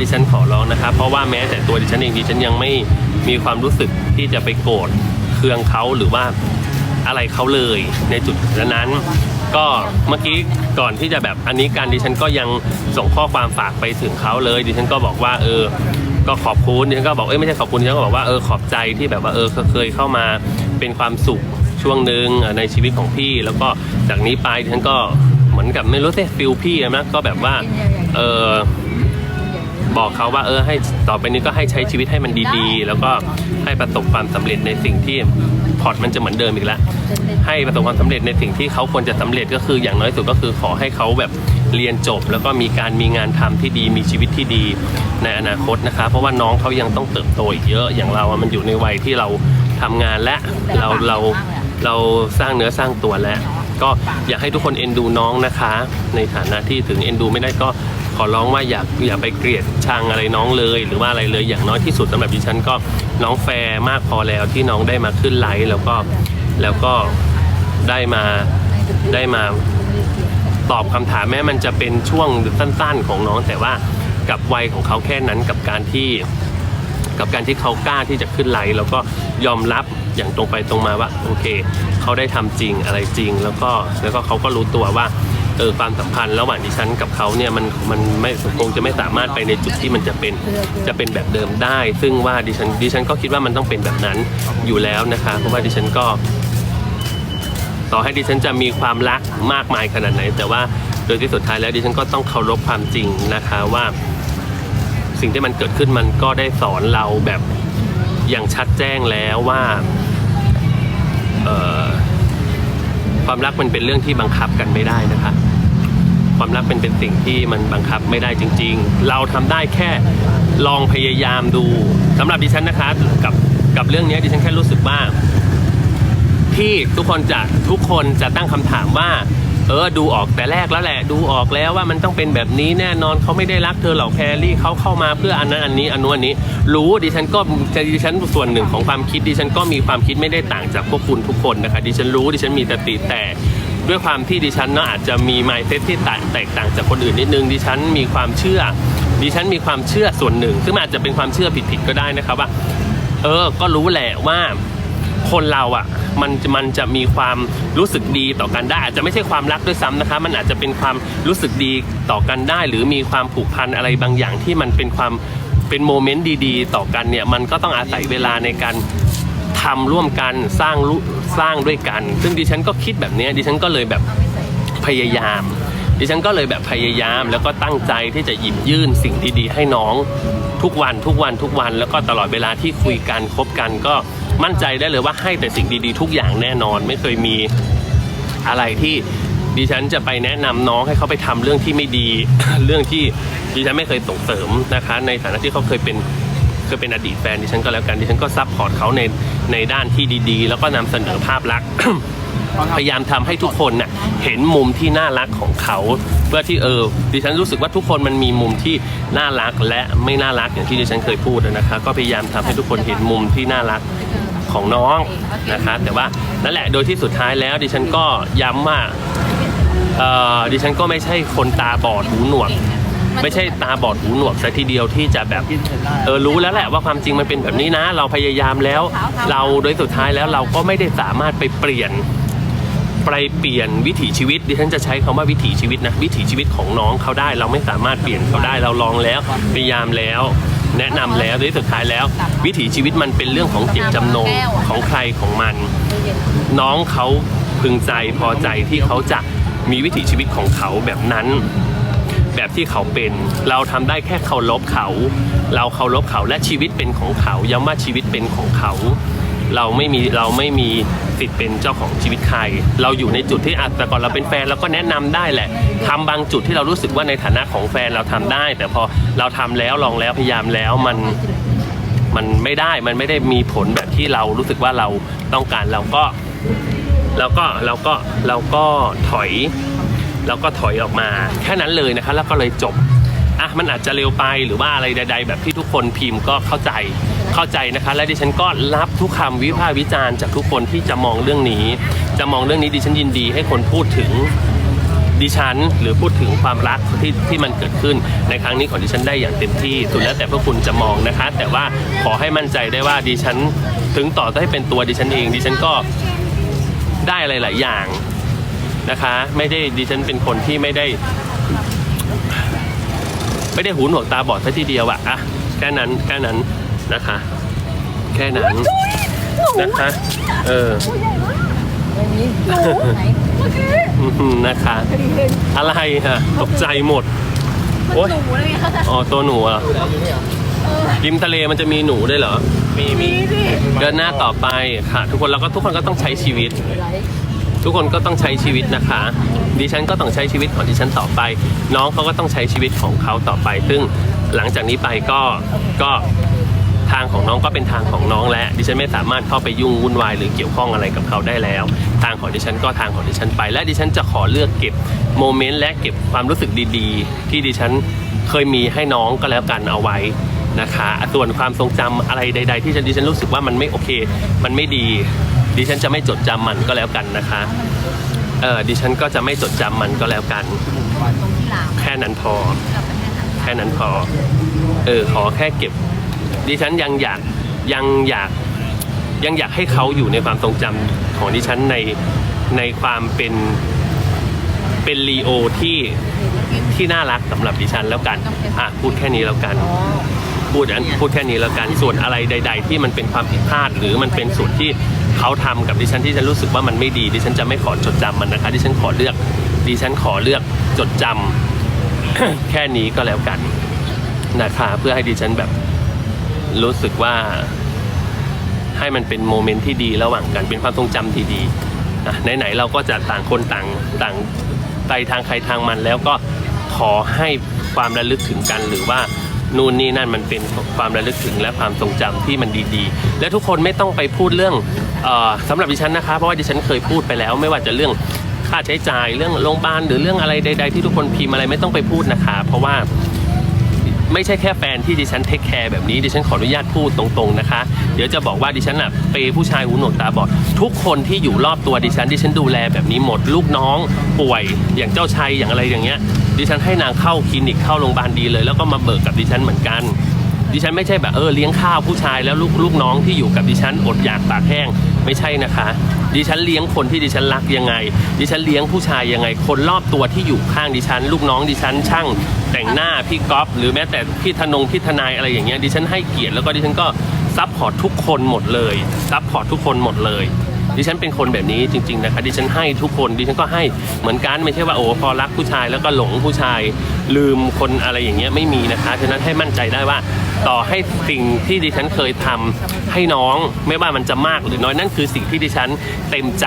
ดิฉันขอร้องนะครับ เพราะว่าแม้แต่ตัวดิฉันเองดิฉันยังไม่มีความรู้สึกที่จะไปโกรธเคืองเขาหรือว่าอะไรเขาเลยในจุดนั้น ก็เมื่อกี้ก่อนที่จะแบบอันนี้การดิฉันก็ยังส่งข้อความฝากไปถึงเขาเลย ดิฉันก็บอกว่าเออ ก็ขอบคุณดิฉันก็บอกเอ้ยไม่ใช่ขอบคุณดิฉันก็บอกว่าเออขอบใจที่แบบว่าเออเคยเข้ามาเป็นความสุขช่วงหนึ่งในชีวิตของพี่ แล้วก็จากนี้ไปดิฉันก็เหมือนกับไม่รู้สิฟิลพี่นะก็แบบว่าเออ บอกเขาว่าเออให้ต่อไปนี้ก็ให้ใช้ชีวิตให้มันดีๆ แล้วก็ให้ประสบความสำเร็จในสิ่งที่พอร์ตมันจะเหมือนเดิมอีกแล้วให้ประสบความสำเร็จในสิ่งที่เขาควรจะสำเร็จก็คืออย่างน้อยสุดก็คือขอให้เขาแบบเรียนจบ แล้วก็มีการมีงานทำที่ดีมีชีวิตที่ดีในอนาคตนะคะ เพราะว่าน้องเขายังต้องเติบโตอีกเยอะอย่างเราอะมันอยู่ในวัยที่เราทำงานและเราเราเราสร้างเนื้อสร้างตัวแล้ว ก็อยากให้ทุกคนเอ็นดูน้องนะคะ ในฐานะที่ถึงเอ็นดูไม่ได้ก็ ขอร้องว่าอย่าอย่าไปเกลียดชังอะไรน้องเลย หรือว่าอะไรเลยอย่างน้อยที่สุดสำหรับดิฉันก็น้องแฟร์มากพอแล้วที่น้องได้มาขึ้นไลฟ์แล้วก็แล้วก็ได้มาได้มาตอบคำถามแม้มันจะเป็นช่วงสั้น ๆ ของน้อง แต่ว่ากับวัยของเขาแค่นั้นกับการที่กับการที่เขากล้าที่จะขึ้นไลฟ์แล้วก็ยอมรับอย่างตรงไปตรงมาว่าโอเค เขาได้ทำจริงอะไรจริง แล้วก็แล้วก็เขาก็รู้ตัวว่า เออความสัมพันธ์ระหว่างดิฉันกับเขาเนี่ยมันมันไม่คงจะไม่สามารถไปในจุดที่มันจะเป็นจะเป็นแบบเดิมได้ ซึ่งว่าดิฉันดิฉันก็คิดว่ามันต้องเป็นแบบนั้นอยู่แล้วนะคะ เพราะว่าดิฉันก็ ต่อให้ดิฉันจะมีความรักมากมายขนาดไหน แต่ว่าโดยที่สุดท้ายแล้วดิฉันก็ต้องเคารพความจริงนะคะว่า สิ่งที่มันเกิดขึ้นมันก็ได้สอนเราแบบอย่างชัดแจ้งแล้วว่า เอ่อ ความรักมันเป็นเรื่องที่บังคับกันไม่ได้นะคะความรักเป็นเป็นสิ่งที่มันบังคับไม่ได้จริง ๆ เราทำได้แค่ลองพยายามดูสำหรับดิฉันนะคะกับกับเรื่องนี้ดิฉันแค่รู้สึกว่าที่ทุกคนจะทุกคนจะตั้งคำถามว่า เออดูออกแต่แรกแล้วแหละ ดูออกแล้วว่ามันต้องเป็นแบบนี้แน่นอนเขาไม่ได้รักเธอหรอกแพรรี่เขาเข้ามาเพื่ออันนั้นอันนี้อันนู้นอันนี้ รู้ดิฉันก็ดิฉันส่วนหนึ่งของความคิดดิฉันก็มีความคิดไม่ได้ต่างจากพวกคุณทุกคนนะคะดิฉันรู้ดิฉันมีสติแต่ด้วยความที่ดิฉันเนาะอาจจะมี mindset ที่แตกต่างจากคนอื่นนิดนึงดิฉันมีความเชื่อดิฉันมีความเชื่อส่วนหนึ่งซึ่งอาจจะเป็นความเชื่อผิดๆก็ได้นะครับว่า เออ ก็รู้แหละว่า คนเราอะมันมันจะมีความรู้สึกดีต่อกันได้ อาจจะไม่ใช่ความรักด้วยซ้ำนะคะ มันอาจจะเป็นความรู้สึกดีต่อกันได้ หรือมีความผูกพันอะไรบางอย่างที่มันเป็นความเป็นโมเมนต์ดีๆ ต่อกันเนี่ยมันก็ต้องอาศัยเวลาในการทำร่วมกันสร้างรูสร้างด้วยกัน ซึ่งดิฉันก็คิดแบบเนี้ยดิฉันก็เลยแบบพยายาม ดิฉันก็เลยแบบพยายามแล้วก็ตั้งใจที่จะหยิบยื่นสิ่งดีๆให้น้องทุกวันทุกวันทุกวันแล้วก็ตลอดเวลาที่คุยกันคบกันก็ มั่นใจได้เลยว่าให้แต่สิ่งดีๆ ทุกอย่างแน่นอน ไม่เคยมีอะไรที่ดิฉันจะไปแนะนำน้องให้เขาไปทำเรื่องที่ไม่ดี เรื่องที่ดิฉันไม่เคยส่งเสริมนะคะ ในฐานะที่เขาเคยเป็นเคยเป็นอดีตแฟนดิฉันก็แล้วกันดิฉันก็ซัพพอร์ตเขาในในด้านที่ดีๆ แล้วก็นำเสนอภาพลักษณ์พยายามทำให้ทุกคนน่ะเห็นมุมที่น่ารักของเขา เพื่อที่เออดิฉันรู้สึกว่าทุกคนมันมีมุมที่น่ารักและไม่น่ารักอย่างที่ดิฉันเคยพูดนะคะ ก็พยายามทำให้ทุกคนเห็นมุมที่น่ารัก ของน้องนะคะ แต่ว่านั่นแหละโดยที่สุดท้ายแล้วดิฉันก็ย้ำว่าดิฉันก็ไม่ใช่คนตาบอดหูหนวกไม่ใช่ตาบอดหูหนวกซะทีเดียวที่จะแบบเออรู้แล้วแหละว่าความจริงมันเป็นแบบนี้นะ เราพยายามแล้ว เราโดยสุดท้ายแล้วเราก็ไม่ได้สามารถไปเปลี่ยนไปเปลี่ยนวิถีชีวิตดิฉันจะใช้คำว่าวิถีชีวิตนะวิถีชีวิตของน้องเขาได้ เราไม่สามารถเปลี่ยนเขาได้เราลองแล้วพยายามแล้ว แนะนำแล้วโดยสุดท้ายแล้ว วิถีชีวิตมันเป็นเรื่องของเจตจำนงของใครของมัน น้องเขาพึงใจพอใจที่เขาจะมีวิถีชีวิตของเขาแบบนั้น แบบที่เขาเป็น เราทำได้แค่เคารพเขา เราเคารพเขาและชีวิตเป็นของเขาย้ำว่าชีวิตเป็นของเขา เราไม่มีเราไม่มีสิทธิ์เป็นเจ้าของชีวิตใคร เราอยู่ในจุดที่อาจแต่ก่อนเราเป็นแฟนเราก็แนะนำได้แหละทำบางจุดที่เรารู้สึกว่าในฐานะของแฟนเราทำได้ แต่พอเราทำแล้วลองแล้วพยายามแล้วมันมันไม่ได้มันไม่ได้มีผลแบบที่เรารู้สึกว่าเราต้องการเราก็เราก็เราก็เราก็ถอยแล้วก็ถอยออกมา แค่นั้นเลยนะคะแล้วก็เลยจบอะมันอาจจะเร็วไปหรือว่าอะไรใด ๆ แบบที่ทุกคนพิมพ์ก็เข้าใจ เข้าใจนะคะ และดิฉันก็รับทุกคำวิพากษ์วิจารณ์จากทุกคนที่จะมองเรื่องนี้ จะมองเรื่องนี้ดิฉันยินดีให้คนพูดถึงดิฉันหรือพูดถึงความรักที่ที่มันเกิดขึ้นในครั้งนี้ของดิฉันได้อย่างเต็มที่สุดแล้วแต่พวกคุณจะมองนะคะ แต่ว่าขอให้มั่นใจได้ว่าดิฉันถึงต่อให้เป็นตัวดิฉันเอง ดิฉันก็ได้อะไรหลายอย่างนะคะ ไม่ได้ดิฉันเป็นคนที่ไม่ได้ ไม่ได้หูหนวกตาบอดซะทีเดียวอะอะแค่นั้นแค่นั้น นะคะ แค่นั้นนะคะ เอออื้อหือนะคะ อะไรฮะตกใจหมดโอ๊ยหนูเลยค่ะอ๋อตัวหนูเหรอะริมทะเลมันจะมีหนูด้วยเหรอ มีมีเดินหน้าต่อไปค่ะ ทุกคนแล้วก็ทุกคนก็ต้องใช้ชีวิต ทุกคนก็ต้องใช้ชีวิตนะคะ ดิฉันก็ต้องใช้ชีวิตของดิฉันต่อไป น้องเขาก็ต้องใช้ชีวิตของเขาต่อไป ซึ่งหลังจากนี้ไปก็ก็ ทางของน้องก็เป็นทางของน้องและดิฉันไม่สามารถเข้าไปยุ่งวุ่นวายหรือเกี่ยวข้องอะไรกับเขาได้แล้ว ทางของดิฉันก็ทางของดิฉันไป และดิฉันจะขอเลือกเก็บโมเมนต์และเก็บความรู้สึกดีๆ ที่ดิฉันเคยมีให้น้องก็แล้วกันเอาไว้นะคะส่วนความทรงจำอะไรใด ๆ ที่ฉันดิฉันรู้สึกว่ามันไม่โอเค มันไม่ดี ดิฉันจะไม่จดจำมันก็แล้วกันนะคะเออดิฉันก็จะไม่จดจำมันก็แล้วกัน แค่นั้นพอ แค่นั้นพอ เออขอแค่เก็บ ดิฉันยังอยากยังอยากยังอยากให้เขาอยู่ในความทรงจำของดิฉันในในความเป็นเป็นลีโอที่ที่น่ารักสำหรับดิฉันแล้วกันอะพูดแค่นี้แล้วกัน พูดอันพูดแค่นี้แล้วกันส่วนอะไรใด ๆ ที่มันเป็นความผิดพลาด หรือมันเป็นส่วนที่เขาทำกับดิฉันที่ฉันรู้สึกว่ามันไม่ดี ดิฉันจะไม่ขอจดจำมันนะคะดิฉันขอเลือกดิฉันขอเลือกจดจำ แค่นี้ก็แล้วกันนะคะเพื่อให้ดิฉันแบบ รู้สึกว่า ให้มันเป็นโมเมนต์ที่ดีระหว่างกันเป็นความทรงจำที่ดีอะไหนๆเราก็จะต่างคนต่างต่างไปทางใครทางมันแล้วก็ขอให้ความระลึกถึงกันหรือว่านู่นนี่นั่นมันเป็นความระลึกถึงและความทรงจำที่มันดีๆ และทุกคนไม่ต้องไปพูดเรื่องออสำหรับดิฉันนะคะ เพราะว่าดิฉันเคยพูดไปแล้ว ไม่ว่าจะเรื่องค่าใช้จ่ายเรื่องโรงพยาบาลหรือเรื่องอะไรใด ๆ ที่ทุกคนพิมพ์อะไรไม่ต้องไปพูดนะคะ เพราะว่า ไม่ใช่แค่แฟนที่ดิฉันเทคแคร์แบบนี้ดิฉันขออนุญาตพูดตรงๆนะคะ เดี๋ยวจะบอกว่าดิฉันอะเปย์ผู้ชายหูหนวกตาบอดทุกคนที่อยู่รอบตัวดิฉันดิฉันดูแลแบบนี้หมดลูกน้องป่วยอย่างเจ้าชัยอย่างอะไรอย่างเงี้ยดิฉันให้นางเข้าคลินิกเข้าโรงพยาบาลดีเลย แล้วก็มาเบิกกับดิฉันเหมือนกัน ดิฉันไม่ใช่แบบเออเลี้ยงข้าวผู้ชายแล้วลูกลูกน้องที่อยู่กับดิฉันอดอยากปากแห้งไม่ใช่นะคะ ดิฉันเลี้ยงคนที่ดิฉันรักยังไง ดิฉันเลี้ยงผู้ชายยังไง คนรอบตัวที่อยู่ข้างดิฉัน ลูกน้องดิฉันช่างแต่งหน้าพี่ก๊อฟหรือแม้แต่พี่ธนงพี่ทนายอะไรอย่างเงี้ยดิฉันให้เกียรติแล้วก็ดิฉันก็ซัพพอร์ตทุกคนหมดเลยซัพพอร์ตทุกคนหมดเลยดิฉันเป็นคนแบบนี้จริงๆนะคะดิฉันให้ทุกคนดิฉันก็ให้เหมือนกันไม่ใช่ว่าโอ้พอรักผู้ชายแล้วก็หลงผู้ชาย ลืมคนอะไรอย่างเงี้ยไม่มีนะคะฉะนั้นให้มั่นใจได้ว่า ต่อให้สิ่งที่ดิฉันเคยทำให้น้องไม่ว่ามันจะมากหรือน้อยนั่นคือสิ่งที่ดิฉันเต็มใจ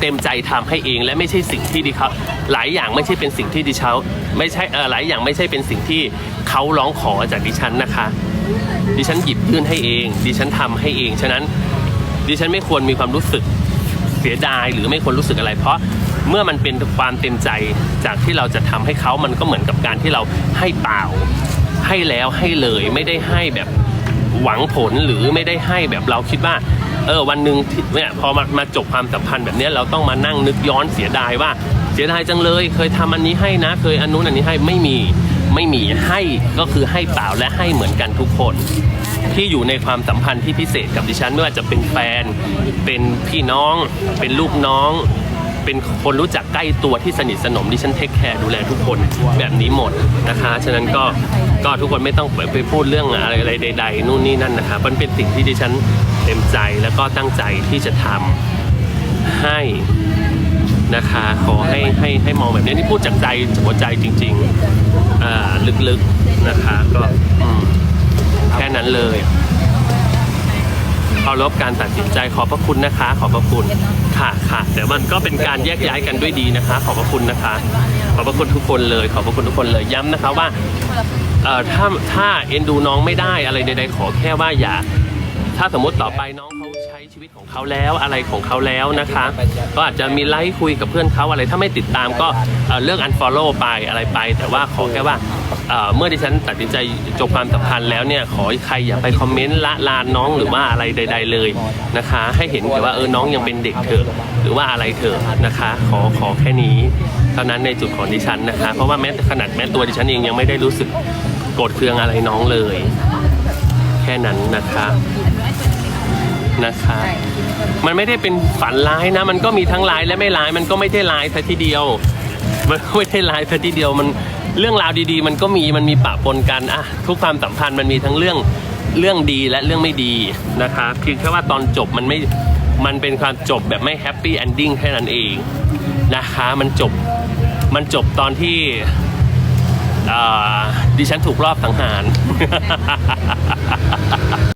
เต็มใจทำให้เองและไม่ใช่สิ่งที่ดิเขาหลายอย่างไม่ใช่เป็นสิ่งที่ดิฉันไม่ใช่เออหลายอย่างไม่ใช่เป็นสิ่งที่เขาร้องขอจากดิฉันนะคะ ดิฉันหยิบยื่นให้เอง ดิฉันทำให้เองฉะนั้นดิฉันไม่ควรมีความรู้สึกเสียดายหรือไม่ควรรู้สึกอะไรเพราะ เมื่อมันเป็นความเต็มใจจากที่เราจะทำให้เขามันก็เหมือนกับการที่เราให้เปล่า ให้แล้วให้เลยไม่ได้ให้แบบหวังผลหรือไม่ได้ให้แบบเราคิดว่าเออวันหนึ่งเนี่ยพอมามาจบความสัมพันธ์แบบนี้เราต้องมานั่งนึกย้อนเสียดายว่า เสียดายจังเลย เคยทำอันนี้ให้นะ เคยอันนู้นอันนี้ให้ไม่มีไม่มีให้ก็คือให้เปล่าและให้เหมือนกันทุกคน ที่อยู่ในความสัมพันธ์ที่พิเศษกับดิฉันไม่ว่าจะเป็นแฟน เป็นพี่น้อง เป็นลูกน้อง เป็นคนรู้จักใกล้ตัวที่สนิทสนมดิฉันเทคแคร์ดูแลทุกคนแบบนี้หมดนะคะ ฉะนั้นก็ก็ทุกคนไม่ต้องไปพูดเรื่องอะไรอะไรใด ๆ นู่นนี่นั่นนะคะมันเป็นสิ่งที่ดิฉันเต็มใจแล้วก็ตั้งใจที่จะทำให้นะคะขอให้ให้ให้มองแบบนี้นี่พูดจากใจหัวใจจริงๆอ่าลึกๆนะคะก็แค่นั้นเลย เคารพการตัดสินใจขอบพระคุณนะคะ ขอบพระคุณค่ะค่ะแต่มันก็เป็นการแยกย้ายกันด้วยดีนะคะ ขอบพระคุณนะคะ ขอบพระคุณทุกคนเลย ขอบพระคุณทุกคนเลยย้ำนะคะว่าเอ่อถ้าถ้าเอ็นดูน้องไม่ได้อะไรใดๆขอแค่ว่าอย่า ถ้าสมมติต่อไปน้อง ชีวิตของเขาแล้วอะไรของเขาแล้วนะคะ ก็อาจจะมีไลค์คุยกับเพื่อนเขาอะไรถ้าไม่ติดตามก็เอ่อเลิก unfollow ไปอะไรไป แต่ว่าขอแค่ว่าเมื่อดิฉันตัดสินใจจบความสัมพันธ์แล้วเนี่ยขอให้ใครอย่าไปคอมเมนต์ละลานน้องหรือว่าอะไรใด ๆ เลยนะคะ ให้เห็นแต่ว่าเออน้องยังเป็นเด็กเถอะหรือว่าอะไรเถอะนะคะ ขอขอแค่นี้เท่านั้นในจุดของดิฉันนะคะ เพราะว่าแม้ขนาดแม้ตัวดิฉันเองยังไม่ได้รู้สึกโกรธเคืองอะไรน้องเลย แค่นั้นนะคะ นะคะ มันไม่ได้เป็นฝันร้ายนะ มันก็มีทั้งร้ายและไม่ร้ายมันก็ไม่ได้ร้ายซะทีเดียว มันไม่ได้ร้ายซะทีเดียวมันเรื่องราวดีๆ มันก็มีมันมีปะปนกันอะทุกความสัมพันธ์มันมีทั้งเรื่องเรื่องดีและเรื่องไม่ดีนะคะเพียงแค่ว่าตอนจบมันไม่มันเป็นความจบแบบไม่แฮปปี้เอนดิ้งแค่นั้นเองนะคะมันจบมันจบตอนที่ดิฉันถูกรอบสังหาร